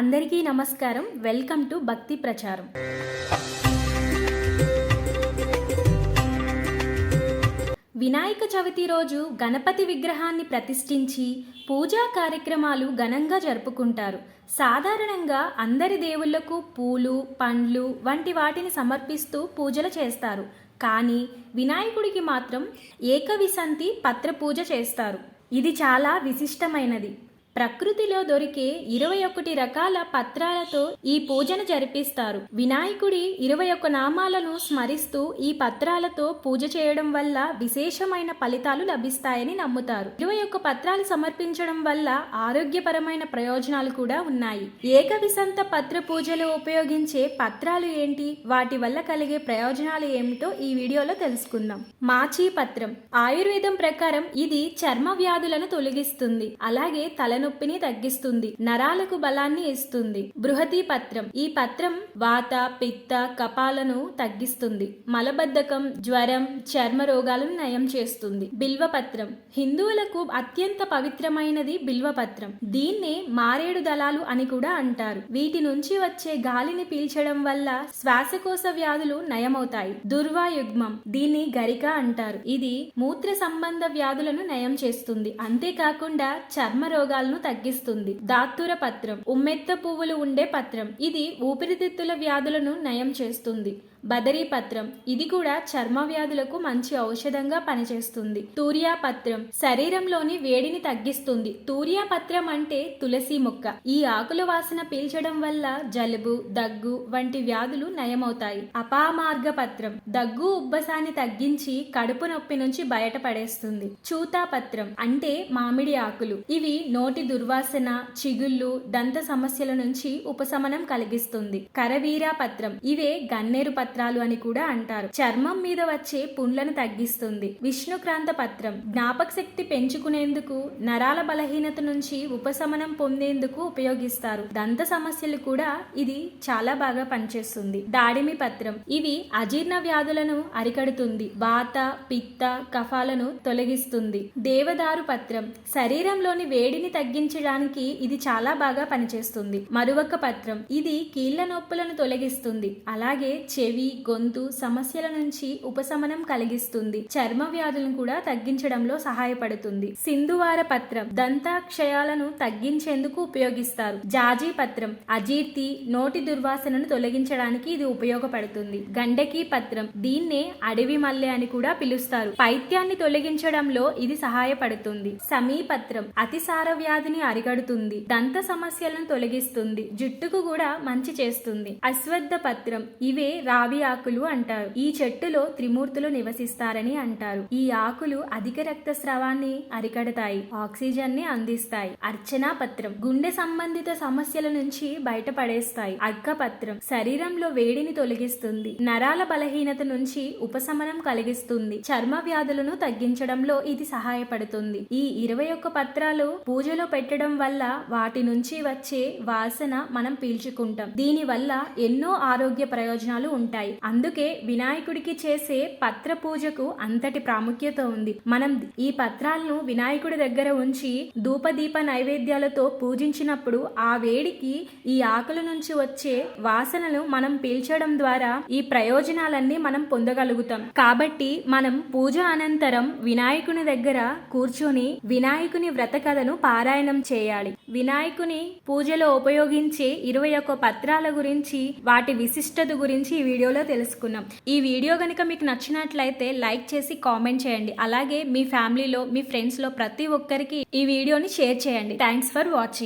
అందరికీ నమస్కారం. Welcome to భక్తి ప్రచారం. వినాయక చవితి రోజు గణపతి విగ్రహాన్ని ప్రతిష్ఠించి పూజా కార్యక్రమాలు ఘనంగా జరుపుకుంటారు. సాధారణంగా అందరి దేవుళ్ళకు పూలు పండ్లు వంటి వాటిని సమర్పిస్తూ పూజలు చేస్తారు. కానీ వినాయకుడికి మాత్రం ఏకవిసంతి పత్ర పూజ చేస్తారు. ఇది చాలా విశిష్టమైనది. ప్రకృతిలో దొరికే ఇరవై ఒకటి రకాల పత్రాలతో ఈ పూజను జరిపిస్తారు. వినాయకుడి ఇరవై ఒక్క నామాలను స్మరిస్తూ ఈ పత్రాలతో పూజ చేయడం వల్ల విశేషమైన ఫలితాలు లభిస్తాయని నమ్ముతారు. ఇరవై ఒక్క పత్రాలు సమర్పించడం వల్ల ఆరోగ్యపరమైన ప్రయోజనాలు కూడా ఉన్నాయి. ఏకవిసంత పత్ర పూజలో ఉపయోగించే పత్రాలు ఏంటి? వాటి వల్ల కలిగే ప్రయోజనాలు ఏమిటో ఈ వీడియోలో తెలుసుకుందాం. మాచీ పత్రం. ఆయుర్వేదం ప్రకారం ఇది చర్మ వ్యాధులను తొలగిస్తుంది. అలాగే తల తలనొప్పిని తగ్గిస్తుంది. నరాలకు బలాన్ని ఇస్తుంది. బృహతి పత్రం. ఈ పత్రం వాత పిత్త కపాలను తగ్గిస్తుంది. మలబద్ధకం జ్వరం చర్మ రోగాలను నయం చేస్తుంది. బిల్వపత్రం హిందువులకు అత్యంత పవిత్రమైనది బిల్వపత్రం దీన్నే మారేడు దళాలు అని కూడా అంటారు. వీటి నుంచి వచ్చే గాలిని పీల్చడం వల్ల శ్వాసకోశ వ్యాధులు నయమవుతాయి. దుర్వాయుగ్మం. దీన్ని గరిక అంటారు. ఇది మూత్ర సంబంధ వ్యాధులను నయం చేస్తుంది. అంతేకాకుండా చర్మ రోగాలను తగ్గిస్తుంది. దాత్తుర పత్రం. ఉమ్మెత్త పువ్వులు ఉండే పత్రం. ఇది ఊపిరితిత్తుల వ్యాధులను నయం చేస్తుంది. బదరీ పత్రం ఇది కూడా చర్మ వ్యాధులకు మంచి ఔషధంగా పనిచేస్తుంది. తూర్యాపత్రం శరీరంలోని వేడిని తగ్గిస్తుంది. తూర్యాపత్రం అంటే తులసి మొక్క. ఈ ఆకుల వాసన పీల్చడం వల్ల జలుబు దగ్గు వంటి వ్యాధులు నయమవుతాయి. అపామార్గ పత్రం దగ్గు ఉబ్బసాన్ని తగ్గించి కడుపు నొప్పి నుంచి బయటపడేస్తుంది. చూతా పత్రం అంటే మామిడి ఆకులు. ఇవి నోటి దుర్వాసన చిగుళ్ళు దంత సమస్యల నుంచి ఉపశమనం కలిగిస్తుంది. కరవీరా పత్రం ఇవే గన్నేరు పత్రం పత్రాలు అని కూడా అంటారు. చర్మం మీద వచ్చే పుండ్లను తగ్గిస్తుంది. విష్ణుక్రాంత పత్రం. జ్ఞాపక శక్తి పెంచుకునేందుకు నరాల బలహీనత నుంచి ఉపశమనం పొందేందుకు ఉపయోగిస్తారు. దంత సమస్యలు కూడా ఇది చాలా బాగా పనిచేస్తుంది. దాడిమి పత్రం. ఇది అజీర్ణ వ్యాధులను అరికడుతుంది. వాత పిత్త కఫాలను తొలగిస్తుంది. దేవదారు పత్రం. శరీరంలోని వేడిని తగ్గించడానికి ఇది చాలా బాగా పనిచేస్తుంది. మరువక పత్రం. ఇది కీళ్ళ నొప్పులను తొలగిస్తుంది. అలాగే చెవి గొంతు సమస్యల నుంచి ఉపశమనం కలిగిస్తుంది. చర్మ వ్యాధులను కూడా తగ్గించడంలో సహాయపడుతుంది. సింధువార పత్రం దంతాక్షయాలను తగ్గించేందుకు ఉపయోగిస్తారు. జాజీ పత్రం అజీర్తి నోటి దుర్వాసనను తొలగించడానికి ఇది ఉపయోగపడుతుంది. గండకి పత్రం దీన్నే అడవి మల్లె అని కూడా పిలుస్తారు. పైత్యాన్ని తొలగించడంలో ఇది సహాయపడుతుంది. సమీపత్రం అతిసార వ్యాధిని అరిగడుతుంది దంత సమస్యలను తొలగిస్తుంది. జుట్టుకు కూడా మంచి చేస్తుంది. అశ్వత్థ పత్రం ఇవే రావి ఆకులు అంటారు. ఈ చెట్టులో త్రిమూర్తులు నివసిస్తారని అంటారు. ఈ ఆకులు అధిక రక్తస్రావాన్ని అరికడతాయి ఆక్సిజన్ని అందిస్తాయి. అర్చనా పత్రం. గుండె సంబంధిత సమస్యల నుంచి బయటపడేస్తాయి. అక్క పత్రం శరీరంలో వేడిని తొలగిస్తుంది. నరాల బలహీనత నుంచి ఉపశమనం కలిగిస్తుంది. చర్మ వ్యాధులను తగ్గించడంలో ఇది సహాయపడుతుంది. ఈ ఇరవై ఒక్క పత్రాలు పూజలో పెట్టడం వల్ల వాటి నుంచి వచ్చే వాసన మనం పీల్చుకుంటాం. దీనివల్ల ఎన్నో ఆరోగ్య ప్రయోజనాలు ఉంటాయి. అందుకే వినాయకుడికి చేసే పత్ర పూజకు అంతటి ప్రాముఖ్యత ఉంది. మనం ఈ పత్రాలను వినాయకుడి దగ్గర ఉంచి ధూపదీప నైవేద్యాలతో పూజించినప్పుడు ఆ వేడికి ఈ ఆకుల నుంచి వచ్చే వాసనలు మనం పీల్చడం ద్వారా ఈ ప్రయోజనాలన్నీ మనం పొందగలుగుతాం. కాబట్టి మనం పూజ అనంతరం వినాయకుని దగ్గర కూర్చొని వినాయకుని వ్రత కథను పారాయణం చేయాలి. వినాయకుని పూజలో ఉపయోగించే ఇరవై ఒక్క పత్రాల గురించి వాటి విశిష్టత గురించి ఈ వీడియోలో తెలుసుకున్నాం ఈ వీడియో కనుక మీకు నచ్చినట్లయితే లైక్ చేసి కామెంట్ చేయండి. అలాగే మీ ఫ్యామిలీలో మీ ఫ్రెండ్స్లో ప్రతి ఒక్కరికి ఈ వీడియోని షేర్ చేయండి. Thanks for watching.